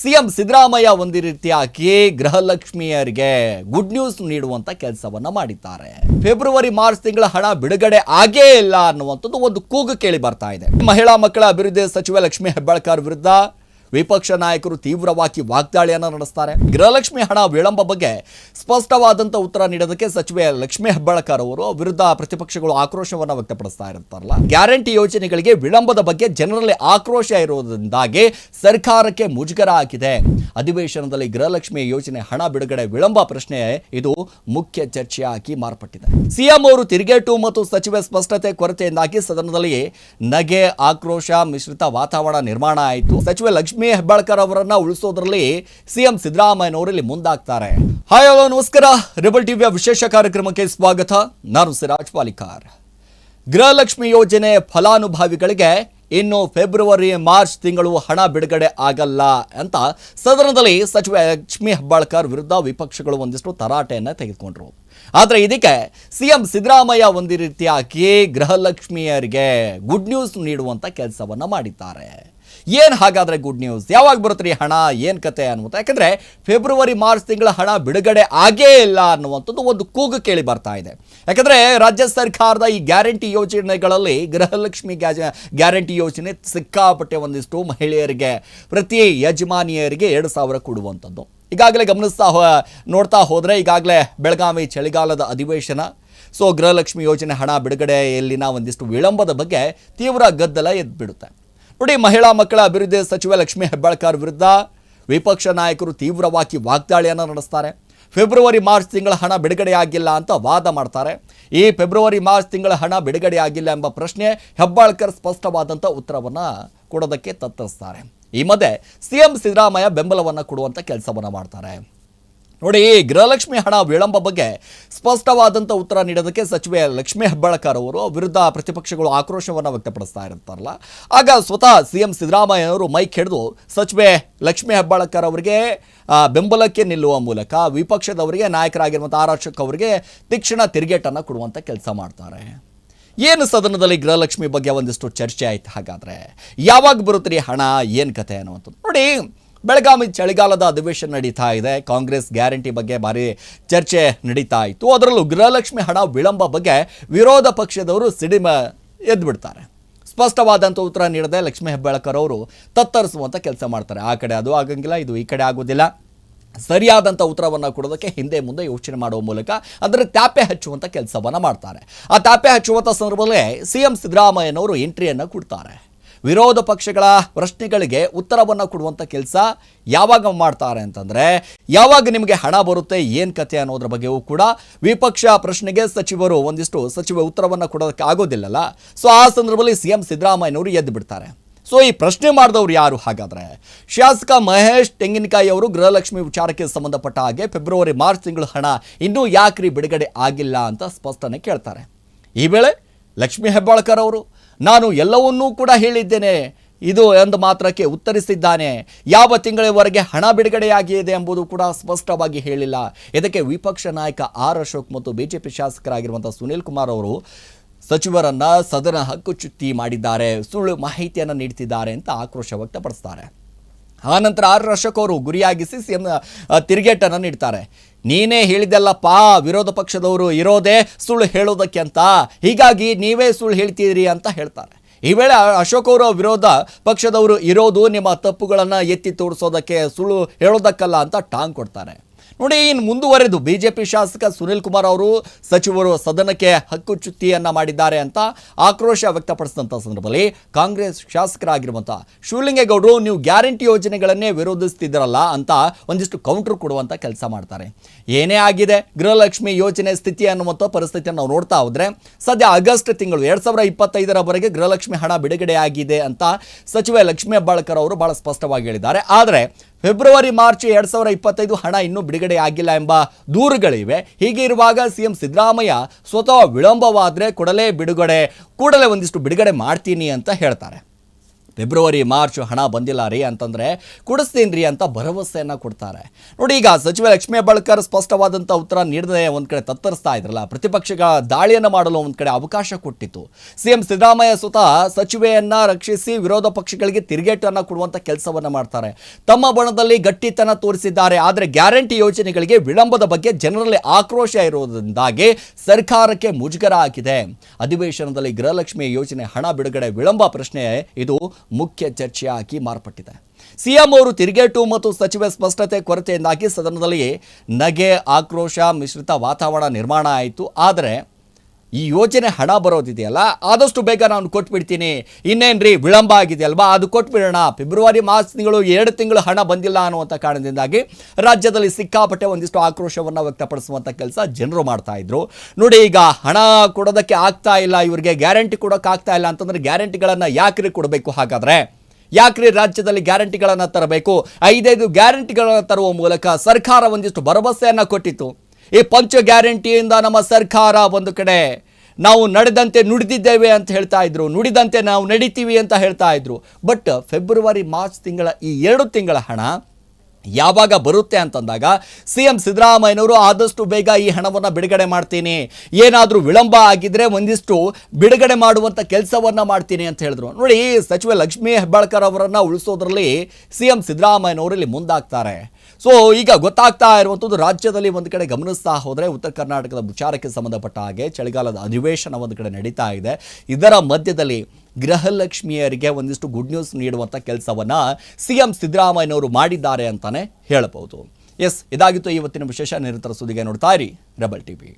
CM Siddaramaiah ಒಂದು ರೀತಿಯಾಗಿ ಗೃಹಲಕ್ಷ್ಮಿಯರಿಗೆ good news ನೀಡುವಂತ ಕೆಲಸವನ್ನ ಮಾಡಿದ್ದಾರೆ. ಫೆಬ್ರವರಿ, ಮಾರ್ಚ್ ತಿಂಗಳ ಹಣ ಬಿಡುಗಡೆ ಆಗೇ ಇಲ್ಲ ಅನ್ನುವಂಥದ್ದು ಒಂದು ಕೂಗು ಕೇಳಿ ಬರ್ತಾ ಇದೆ. ಮಹಿಳಾ ಮಕ್ಕಳ ಅಭಿವೃದ್ಧಿ ಸಚಿವ ಲಕ್ಷ್ಮಿ ಹೆಬ್ಬಾಳ್ಕರ್ ವಿರುದ್ಧ ವಿಪಕ್ಷ ನಾಯಕರು ತೀವ್ರವಾಗಿ ವಾಗ್ದಾಳಿಯನ್ನು ನಡೆಸ್ತಾರೆ. ಗೃಹಲಕ್ಷ್ಮಿ ಹಣ ವಿಳಂಬ ಬಗ್ಗೆ ಸ್ಪಷ್ಟವಾದಂತ ಉತ್ತರ ನೀಡೋದಕ್ಕೆ ಸಚಿವೆ ಲಕ್ಷ್ಮಿ ಹೆಬ್ಬಾಳ್ಕರ್ ಅವರು ವಿರುದ್ಧ ಪ್ರತಿಪಕ್ಷಗಳು ಆಕ್ರೋಶವನ್ನು ವ್ಯಕ್ತಪಡಿಸ್ತಾ ಇರ್ತಾರಲ್ಲ. ಗ್ಯಾರಂಟಿ ಯೋಜನೆಗಳಿಗೆ ವಿಳಂಬದ ಬಗ್ಗೆ ಜನರಲ್ಲಿ ಆಕ್ರೋಶ ಇರುವುದರಿಂದಾಗಿ ಸರ್ಕಾರಕ್ಕೆ ಮುಜುಗರ ಆಗಿದೆ. ಅಧಿವೇಶನದಲ್ಲಿ ಗೃಹಲಕ್ಷ್ಮಿ ಯೋಜನೆ ಹಣ ಬಿಡುಗಡೆ ವಿಳಂಬ ಪ್ರಶ್ನೆ ಇದು ಮುಖ್ಯ ಚರ್ಚೆಯಾಗಿ ಮಾರ್ಪಟ್ಟಿದೆ. ಸಿಎಂ ಅವರು ತಿರುಗೇಟು ಮತ್ತು ಸಚಿವೆ ಸ್ಪಷ್ಟತೆ ಕೊರತೆಯಿಂದಾಗಿ ಸದನದಲ್ಲಿ ನಗೆ, ಆಕ್ರೋಶ, ಮಿಶ್ರಿತ ವಾತಾವರಣ ನಿರ್ಮಾಣ ಆಯಿತು. ಸಚಿವೆ ಲಕ್ಷ್ಮಿ ಹೆಬ್ಬಾಳ್ಕರ್ ಅವರನ್ನ ಉಳಿಸೋದ್ರಲ್ಲಿ ಸಿಎಂ ಸಿದ್ದರಾಮಯ್ಯನವರು ಇಲ್ಲಿ ಮುಂದಾಗ್ತಾರೆ. ಹಾಯ್ ಹಲೋ ನಮಸ್ಕಾರ. ರಿಬಲ್ ಟಿವಿಯ ವಿಶೇಷ ಕಾರ್ಯಕ್ರಮಕ್ಕೆ ಸ್ವಾಗತ. ನಾನು ಸಿರಾಜ್ ಪಾಲಿಕಾರ್ ಗೃಹಲಕ್ಷ್ಮಿ ಯೋಜನೆ ಫಲಾನುಭವಿಗಳಿಗೆ ಇನ್ನು ಫೆಬ್ರವರಿ, ಮಾರ್ಚ್ ತಿಂಗಳು ಹಣ ಬಿಡುಗಡೆ ಆಗಲ್ಲ ಅಂತ ಸದನದಲ್ಲಿ ಸಚಿವ ಲಕ್ಷ್ಮಿ ಹೆಬ್ಬಾಳ್ಕರ್ ವಿರುದ್ಧ ವಿಪಕ್ಷಗಳು ಒಂದಿಷ್ಟು ತರಾಟೆಯನ್ನು ತೆಗೆದುಕೊಂಡ್ರು. ಆದರೆ ಇದಕ್ಕೆ ಸಿಎಂ ಸಿದ್ದರಾಮಯ್ಯ ಒಂದು ರೀತಿಯಾಗಿ ಗೃಹಲಕ್ಷ್ಮಿಯರಿಗೆ ಗುಡ್ ನ್ಯೂಸ್ ನೀಡುವಂಥ ಕೆಲಸವನ್ನು ಮಾಡಿದ್ದಾರೆ. ಏನ್ ಹಾಗಾದರೆ ಗುಡ್ ನ್ಯೂಸ್ ಯಾವಾಗ ಬರುತ್ತೆ ರೀ ಹಣ? ಏನು ಕತೆ ಅನ್ನುವಂಥ ಯಾಕಂದರೆ ಫೆಬ್ರವರಿ ಮಾರ್ಚ್ ತಿಂಗಳ ಹಣ ಬಿಡುಗಡೆ ಆಗೇ ಇಲ್ಲ ಅನ್ನುವಂಥದ್ದು ಒಂದು ಕೂಗು ಕೇಳಿ ಬರ್ತಾ ಇದೆ. ಯಾಕಂದರೆ ರಾಜ್ಯ ಸರ್ಕಾರದ ಈ ಗ್ಯಾರಂಟಿ ಯೋಜನೆಗಳಲ್ಲಿ ಗೃಹಲಕ್ಷ್ಮಿ ಗ್ಯಾಜ- ಗ್ಯಾರಂಟಿ ಯೋಜನೆ ಸಿಕ್ಕಾಪಟ್ಟೆ ಒಂದಿಷ್ಟು ಮಹಿಳೆಯರಿಗೆ, ಪ್ರತಿ ಯಜಮಾನಿಯರಿಗೆ ಎರಡು ಸಾವಿರ ಕೊಡುವಂಥದ್ದು. ಈಗಾಗಲೇ ಗಮನಿಸ್ತಾ ನೋಡ್ತಾ ಹೋದರೆ ಈಗಾಗಲೇ ಬೆಳಗಾವಿ ಚಳಿಗಾಲದ ಅಧಿವೇಶನ. ಸೊ ಗೃಹಲಕ್ಷ್ಮಿ ಯೋಜನೆ ಹಣ ಬಿಡುಗಡೆಯಲ್ಲಿನ ಒಂದಿಷ್ಟು ವಿಳಂಬದ ಬಗ್ಗೆ ತೀವ್ರ ಗದ್ದಲ ಎದ್ಬಿಡುತ್ತೆ. ನೋಡಿ ಮಹಿಳಾ ಮಕ್ಕಳ ಅಭಿವೃದ್ಧಿ ಸಚಿವ ಲಕ್ಷ್ಮಿ ಹೆಬ್ಬಾಳ್ಕರ್ ವಿರುದ್ಧ ವಿಪಕ್ಷ ನಾಯಕರು ತೀವ್ರವಾಗಿ ವಾಗ್ದಾಳಿಯನ್ನು ನಡೆಸ್ತಾರೆ. ಫೆಬ್ರವರಿ, ಮಾರ್ಚ್ ತಿಂಗಳ ಹಣ ಬಿಡುಗಡೆಯಾಗಿಲ್ಲ ಅಂತ ವಾದ ಮಾಡ್ತಾರೆ. ಈ ಫೆಬ್ರವರಿ, ಮಾರ್ಚ್ ತಿಂಗಳ ಹಣ ಬಿಡುಗಡೆಯಾಗಿಲ್ಲ ಎಂಬ ಪ್ರಶ್ನೆ ಹೆಬ್ಬಾಳ್ಕರ್ ಸ್ಪಷ್ಟವಾದಂಥ ಉತ್ತರವನ್ನು ಕೊಡೋದಕ್ಕೆ ತತ್ತರಿಸ್ತಾರೆ. ಈ ಮಧ್ಯೆ ಸಿಎಂ ಸಿದ್ದರಾಮಯ್ಯ ಬೆಂಬಲವನ್ನು ಕೊಡುವಂಥ ಕೆಲಸವನ್ನು ಮಾಡ್ತಾರೆ. ನೋಡಿ, ಗೃಹಲಕ್ಷ್ಮಿ ಹಣ ವಿಳಂಬ ಬಗ್ಗೆ ಸ್ಪಷ್ಟವಾದಂಥ ಉತ್ತರ ನೀಡೋದಕ್ಕೆ ಸಚಿವೆ ಲಕ್ಷ್ಮಿ ಹೆಬ್ಬಾಳಕರ್ ಅವರು ವಿರುದ್ಧ ಪ್ರತಿಪಕ್ಷಗಳು ಆಕ್ರೋಶವನ್ನು ವ್ಯಕ್ತಪಡಿಸ್ತಾ ಇರ್ತಾರಲ್ಲ ಆಗ ಸ್ವತಃ ಸಿ ಎಂ ಸಿದ್ದರಾಮಯ್ಯನವರು ಮೈಕ್ ಹಿಡಿದು ಸಚಿವೆ ಲಕ್ಷ್ಮಿ ಹೆಬ್ಬಾಳಕರ್ ಅವರಿಗೆ ಬೆಂಬಲಕ್ಕೆ ನಿಲ್ಲುವ ಮೂಲಕ ವಿಪಕ್ಷದವರಿಗೆ ನಾಯಕರಾಗಿರುವಂಥ ಆರ್ ಅವರಿಗೆ ತೀಕ್ಷಣ ತಿರುಗೇಟನ್ನು ಕೊಡುವಂಥ ಕೆಲಸ ಮಾಡ್ತಾರೆ. ಏನು ಸದನದಲ್ಲಿ ಗೃಹಲಕ್ಷ್ಮಿ ಬಗ್ಗೆ ಒಂದಿಷ್ಟು ಚರ್ಚೆ ಆಯ್ತು ಹಾಗಾದರೆ? ಯಾವಾಗ ಬರುತ್ತೆ ಹಣ, ಏನು ಕತೆ ಅನ್ನುವಂಥದ್ದು. ನೋಡಿ ಬೆಳಗಾವಿ ಚಳಿಗಾಲದ ಅಧಿವೇಶನ ನಡೀತಾ ಇದೆ. ಕಾಂಗ್ರೆಸ್ ಗ್ಯಾರಂಟಿ ಬಗ್ಗೆ ಭಾರಿ ಚರ್ಚೆ ನಡೀತಾ ಇತ್ತು. ಅದರಲ್ಲೂ ಗೃಹಲಕ್ಷ್ಮಿ ಹಣ ವಿಳಂಬ ಬಗ್ಗೆ ವಿರೋಧ ಪಕ್ಷದವರು ಸಿಡಿಮ ಎದ್ದು ಬಿಡ್ತಾರೆ ಸ್ಪಷ್ಟವಾದಂಥ ಉತ್ತರ ನೀಡದೆ ಲಕ್ಷ್ಮಿ ಹೆಬ್ಬಾಳ್ಕರ್ ಅವರು ತತ್ತರಿಸುವಂಥ ಕೆಲಸ ಮಾಡ್ತಾರೆ. ಆ ಕಡೆ ಅದು ಆಗಂಗಿಲ್ಲ, ಇದು ಈ ಕಡೆ ಆಗೋದಿಲ್ಲ. ಸರಿಯಾದಂಥ ಉತ್ತರವನ್ನು ಕೊಡೋದಕ್ಕೆ ಹಿಂದೆ ಮುಂದೆ ಯೋಚನೆ ಮಾಡುವ ಮೂಲಕ ಅದರ ತ್ಯಾಪೆ ಹಚ್ಚುವಂಥ ಕೆಲಸವನ್ನು ಮಾಡ್ತಾರೆ. ಆ ತ್ಯಾಪೆ ಹಚ್ಚುವಂಥ ಸಂದರ್ಭದಲ್ಲೇ ಸಿ ಎಂ ಸಿದ್ದರಾಮಯ್ಯನವರು ಎಂಟ್ರಿಯನ್ನು ಕೊಡ್ತಾರೆ. ವಿರೋಧ ಪಕ್ಷಗಳ ಪ್ರಶ್ನೆಗಳಿಗೆ ಉತ್ತರವನ್ನು ಕೊಡುವಂಥ ಕೆಲಸ ಯಾವಾಗ ಮಾಡ್ತಾರೆ ಅಂತಂದರೆ, ಯಾವಾಗ ನಿಮಗೆ ಹಣ ಬರುತ್ತೆ, ಏನು ಕತೆ ಅನ್ನೋದ್ರ ಬಗ್ಗೆಯೂ ಕೂಡ ವಿಪಕ್ಷ ಪ್ರಶ್ನೆಗೆ ಸಚಿವರು ಒಂದಿಷ್ಟು ಸಚಿವ ಉತ್ತರವನ್ನು ಕೊಡೋದಕ್ಕೆ ಆಗೋದಿಲ್ಲಲ್ಲ. ಸೊ ಆ ಸಂದರ್ಭದಲ್ಲಿ ಸಿ ಎಂ ಸಿದ್ದರಾಮಯ್ಯನವರು ಎದ್ದು ಬಿಡ್ತಾರೆ. ಸೊ ಈ ಪ್ರಶ್ನೆ ಮಾಡಿದವರು ಯಾರು ಹಾಗಾದರೆ? ಶಾಸಕ ಮಹೇಶ್ ತೆಂಗಿನಕಾಯಿ ಅವರು ಗೃಹಲಕ್ಷ್ಮಿ ವಿಚಾರಕ್ಕೆ ಸಂಬಂಧಪಟ್ಟ ಹಾಗೆ ಫೆಬ್ರವರಿ, ಮಾರ್ಚ್ ತಿಂಗಳು ಹಣ ಇನ್ನೂ ಯಾಕ್ರಿ ಬಿಡುಗಡೆ ಆಗಿಲ್ಲ ಅಂತ ಸ್ಪಷ್ಟನೆ ಕೇಳ್ತಾರೆ. ಈ ವೇಳೆ ಲಕ್ಷ್ಮಿ ಹೆಬ್ಬಾಳ್ಕರ್ ಅವರು ನಾನು ಎಲ್ಲವನ್ನೂ ಕೂಡ ಹೇಳಿದ್ದೇನೆ. ಇದು ಎಂದು ಮಾತ್ರಕ್ಕೆ ಉತ್ತರಿಸಿದ್ದಾನೆ. ಯಾವ ತಿಂಗಳವರೆಗೆ ಹಣ ಬಿಡುಗಡೆಯಾಗಿದೆ ಎಂಬುದು ಕೂಡ ಸ್ಪಷ್ಟವಾಗಿ ಹೇಳಿಲ್ಲ. ಇದಕ್ಕೆ ವಿಪಕ್ಷ ನಾಯಕ ಆರ್ ಅಶೋಕ್ ಮತ್ತು ಬಿಜೆಪಿ ಶಾಸಕರಾಗಿರುವಂಥ ಸುನೀಲ್ ಕುಮಾರ್ ಅವರು ಸಚಿವರನ್ನು ಸದನ ಹಕ್ಕುಚ್ಯುತಿ ಮಾಡಿದ್ದಾರೆ. ಸುಳ್ಳು ಮಾಹಿತಿಯನ್ನು ನೀಡ್ತಿದ್ದಾರೆ ಅಂತ ಆಕ್ರೋಶ ವ್ಯಕ್ತಪಡಿಸ್ತಾರೆ. ಆನಂತರ ಆರು ಅಶೋಕ್ ಅವರು ಗುರಿಯಾಗಿಸಿ ಸಿಎಂ ತಿರುಗೇಟನ್ನು ನೀಡ್ತಾರೆ. ನೀನೇ ಹೇಳಿದೆಲ್ಲಪ್ಪ ವಿರೋಧ ಪಕ್ಷದವರು ಇರೋದೇ ಸುಳ್ಳು ಹೇಳೋದಕ್ಕೆ ಅಂತ. ಹೀಗಾಗಿ ನೀವೇ ಸುಳ್ಳು ಹೇಳ್ತೀರಿ ಅಂತ ಹೇಳ್ತಾರೆ. ಈ ವೇಳೆ ಅಶೋಕ್ ಅವರ ವಿರೋಧ ಪಕ್ಷದವರು ಇರೋದು ನಿಮ್ಮ ತಪ್ಪುಗಳನ್ನು ಎತ್ತಿ ತೋರಿಸೋದಕ್ಕೆ ಸುಳ್ಳು ಹೇಳೋದಕ್ಕಲ್ಲ ಅಂತ ಟಾಂಗ್ ಕೊಡ್ತಾರೆ. ನೋಡಿ, ಇನ್ನು ಮುಂದುವರೆದು ಬಿಜೆಪಿ ಶಾಸಕ ಸುನಿಲ್ ಕುಮಾರ್ ಅವರು ಸಚಿವರು ಸದನಕ್ಕೆ ಹಕ್ಕುಚ್ಯುತಿಯನ್ನ ಮಾಡಿದ್ದಾರೆ ಅಂತ ಆಕ್ರೋಶ ವ್ಯಕ್ತಪಡಿಸಿದಂಥ ಸಂದರ್ಭದಲ್ಲಿ ಕಾಂಗ್ರೆಸ್ ಶಾಸಕರಾಗಿರುವಂಥ ಶಿವಲಿಂಗೇಗೌಡರು, ನೀವು ಗ್ಯಾರಂಟಿ ಯೋಜನೆಗಳನ್ನೇ ವಿರೋಧಿಸ್ತಿದ್ದರಲ್ಲ ಅಂತ ಒಂದಿಷ್ಟು ಕೌಂಟರ್ ಕೊಡುವಂಥ ಕೆಲಸ ಮಾಡ್ತಾರೆ. ಏನೇ ಆಗಿದೆ, ಗೃಹಲಕ್ಷ್ಮಿ ಯೋಜನೆ ಸ್ಥಿತಿ ಅನ್ನುವಂಥ ಪರಿಸ್ಥಿತಿಯನ್ನು ನಾವು ನೋಡ್ತಾ ಹೋದರೆ, ಸದ್ಯ ಆಗಸ್ಟ್ ತಿಂಗಳು ಎರಡು ಸಾವಿರ ಇಪ್ಪತ್ತೈದರವರೆಗೆ ಗೃಹಲಕ್ಷ್ಮಿ ಹಣ ಬಿಡುಗಡೆಯಾಗಿದೆ ಅಂತ ಸಚಿವೆ ಲಕ್ಷ್ಮೀ ಹೆಬ್ಬಾಳ್ಕರ್ ಅವರು ಬಹಳ ಸ್ಪಷ್ಟವಾಗಿ ಹೇಳಿದ್ದಾರೆ. ಆದರೆ ಫೆಬ್ರವರಿ, ಮಾರ್ಚ್ ಎರಡ್ ಸಾವಿರ ಇಪ್ಪತ್ತೈದು ಹಣ ಇನ್ನೂ ಬಿಡುಗಡೆ ಆಗಿಲ್ಲ ಎಂಬ ದೂರುಗಳಿವೆ. ಹೀಗೆ ಇರುವಾಗ ಸಿಎಂ ಸಿದ್ದರಾಮಯ್ಯ ಸ್ವತಃ ವಿಳಂಬವಾದರೆ ಕೂಡಲೇ ಬಿಡುಗಡೆ, ಕೂಡಲೇ ಒಂದಿಷ್ಟು ಬಿಡುಗಡೆ ಮಾಡ್ತೀನಿ ಅಂತ ಹೇಳ್ತಾರೆ. ಫೆಬ್ರವರಿ, ಮಾರ್ಚ್ ಹಣ ಬಂದಿಲ್ಲ ರೀ ಅಂತಂದರೆ ಕೊಡಿಸ್ತೀನಿ ರೀ ಅಂತ ಭರವಸೆಯನ್ನು ಕೊಡ್ತಾರೆ. ನೋಡಿ ಈಗ ಸಚಿವ ಲಕ್ಷ್ಮೀ ಹೆಬ್ಬಾಳ್ಕರ್ ಸ್ಪಷ್ಟವಾದಂಥ ಉತ್ತರ ನೀಡದೆ ಒಂದು ಕಡೆ ತತ್ತರಿಸ್ತಾ ಇದ್ರಲ್ಲ ಪ್ರತಿಪಕ್ಷಗಳ ದಾಳಿಯನ್ನು ಮಾಡಲು ಒಂದು ಕಡೆ ಅವಕಾಶ ಕೊಟ್ಟಿತ್ತು. ಸಿಎಂ ಸಿದ್ದರಾಮಯ್ಯ ಸುತ ಸಚಿವೆಯನ್ನು ರಕ್ಷಿಸಿ ವಿರೋಧ ಪಕ್ಷಗಳಿಗೆ ತಿರುಗೇಟನ್ನು ಕೊಡುವಂಥ ಕೆಲಸವನ್ನು ಮಾಡ್ತಾರೆ. ತಮ್ಮ ಬಣದಲ್ಲಿ ಗಟ್ಟಿತನ ತೋರಿಸಿದ್ದಾರೆ, ಆದರೆ ಗ್ಯಾರಂಟಿ ಯೋಜನೆಗಳಿಗೆ ವಿಳಂಬದ ಬಗ್ಗೆ ಜನರಲ್ಲಿ ಆಕ್ರೋಶ ಇರುವುದರಿಂದಾಗಿ ಸರ್ಕಾರಕ್ಕೆ ಮುಜುಗರ ಹಾಕಿದೆ ಅಧಿವೇಶನದಲ್ಲಿ ಗೃಹಲಕ್ಷ್ಮಿ ಯೋಜನೆ ಹಣ ಬಿಡುಗಡೆ ವಿಳಂಬ ಪ್ರಶ್ನೆ ಇದು ಮುಖ್ಯ ಚರ್ಚೆಯಾಗಿ ಮಾರ್ಪಟ್ಟಿದೆ. ಸಿಎಂ ಅವರು ತಿರುಗೇಟು ಮತ್ತು ಸಚಿವ ಸ್ಪಷ್ಟತೆ ಕೊರತೆಯಿಂದಾಗಿ ಸದನದಲ್ಲಿ ನಗೆ ಆಕ್ರೋಶ, ಮಿಶ್ರಿತ ವಾತಾವರಣ ನಿರ್ಮಾಣ ಆಯಿತು. ಆದರೆ ಈ ಯೋಜನೆ ಹಣ ಬರೋದಿದೆಯಲ್ಲ? ಆದಷ್ಟು ಬೇಗ ನಾನು ಕೊಟ್ಬಿಡ್ತೀನಿ. ಇನ್ನೇನು ರೀ ವಿಳಂಬ ಆಗಿದೆ ಅಲ್ವಾ? ಅದು ಕೊಟ್ಬಿಡೋಣ. ಫೆಬ್ರವರಿ ಮಾರ್ಚ್ ತಿಂಗಳು ಎರಡು ತಿಂಗಳು ಹಣ ಬಂದಿಲ್ಲ ಅನ್ನುವಂಥ ಕಾರಣದಿಂದಾಗಿ ರಾಜ್ಯದಲ್ಲಿ ಸಿಕ್ಕಾಪಟ್ಟೆ ಒಂದಿಷ್ಟು ಆಕ್ರೋಶವನ್ನು ವ್ಯಕ್ತಪಡಿಸುವಂಥ ಕೆಲಸ ಜನರು ಮಾಡ್ತಾ ಇದ್ರು. ನೋಡಿ, ಈಗ ಹಣ ಕೊಡೋದಕ್ಕೆ ಆಗ್ತಾ ಇಲ್ಲ, ಇವರಿಗೆ ಗ್ಯಾರಂಟಿ ಕೊಡೋಕೆ ಆಗ್ತಾ ಇಲ್ಲ ಅಂತಂದ್ರೆ ಗ್ಯಾರಂಟಿಗಳನ್ನು ಯಾಕ್ರಿ ಕೊಡಬೇಕು? ಹಾಗಾದರೆ ಯಾಕ್ರಿ ರಾಜ್ಯದಲ್ಲಿ ಗ್ಯಾರಂಟಿಗಳನ್ನು ತರಬೇಕು? ಐದೈದು ಗ್ಯಾರಂಟಿಗಳನ್ನು ತರುವ ಮೂಲಕ ಸರ್ಕಾರ ಒಂದಿಷ್ಟು ಭರವಸೆಯನ್ನು ಕೊಟ್ಟಿತ್ತು. ಈ ಪಂಚ ಗ್ಯಾರಂಟಿಯಿಂದ ನಮ್ಮ ಸರ್ಕಾರ ಒಂದು ಕಡೆ ನಾವು ನಡೆದಂತೆ ನುಡಿದಿದ್ದೇವೆ ಅಂತ ಹೇಳ್ತಾ ಇದ್ರು. ನುಡಿದಂತೆ ನಾವು ನಡೀತೀವಿ ಅಂತ ಹೇಳ್ತಾ ಇದ್ರು. ಬಟ್ ಫೆಬ್ರವರಿ, ಮಾರ್ಚ್ ತಿಂಗಳ ಈ ಎರಡು ತಿಂಗಳ ಹಣ ಯಾವಾಗ ಬರುತ್ತೆ ಅಂತಂದಾಗ ಸಿ ಎಂ ಸಿದ್ದರಾಮಯ್ಯನವರು ಆದಷ್ಟು ಬೇಗ ಈ ಹಣವನ್ನು ಬಿಡುಗಡೆ ಮಾಡ್ತೀನಿ. ಏನಾದರೂ ವಿಳಂಬ ಆಗಿದ್ರೆ ಒಂದಿಷ್ಟು ಬಿಡುಗಡೆ ಮಾಡುವಂಥ ಕೆಲಸವನ್ನು ಮಾಡ್ತೀನಿ ಅಂತ ಹೇಳಿದ್ರು. ನೋಡಿ ಸಚಿವ ಲಕ್ಷ್ಮೀ ಹೆಬ್ಬಾಳ್ಕರ್ ಅವರನ್ನು ಉಳಿಸೋದ್ರಲ್ಲಿ ಸಿ ಎಂ ಸಿದ್ದರಾಮಯ್ಯನವರು ಇಲ್ಲಿ ಮುಂದಾಗ್ತಾರೆ. ಸೊ ಈಗ ಗೊತ್ತಾಗ್ತಾ ಇರುವಂಥದ್ದು ರಾಜ್ಯದಲ್ಲಿ ಒಂದು ಕಡೆ ಗಮನಿಸ್ತಾ ಹೋದರೆ ಉತ್ತರ ಕರ್ನಾಟಕದ ವಿಚಾರಕ್ಕೆ ಸಂಬಂಧಪಟ್ಟ ಹಾಗೆ ಚಳಿಗಾಲದ ಅಧಿವೇಶನ ಒಂದು ಕಡೆ ನಡೀತಾ ಇದೆ. ಇದರ ಮಧ್ಯದಲ್ಲಿ ಗೃಹಲಕ್ಷ್ಮಿಯರಿಗೆ ಒಂದಿಷ್ಟು ಗುಡ್ ನ್ಯೂಸ್ ನೀಡುವಂಥ ಕೆಲಸವನ್ನು ಸಿ ಎಂ ಸಿದ್ದರಾಮಯ್ಯನವರು ಮಾಡಿದ್ದಾರೆ ಅಂತಲೇ ಹೇಳಬಹುದು. ಎಸ್ ಇದಾಗಿತ್ತು ಇವತ್ತಿನ ವಿಶೇಷ ನಿರಂತರ ಸುದ್ದಿಗೆ ನೋಡ್ತಾ ಇರಿ. Rebel TV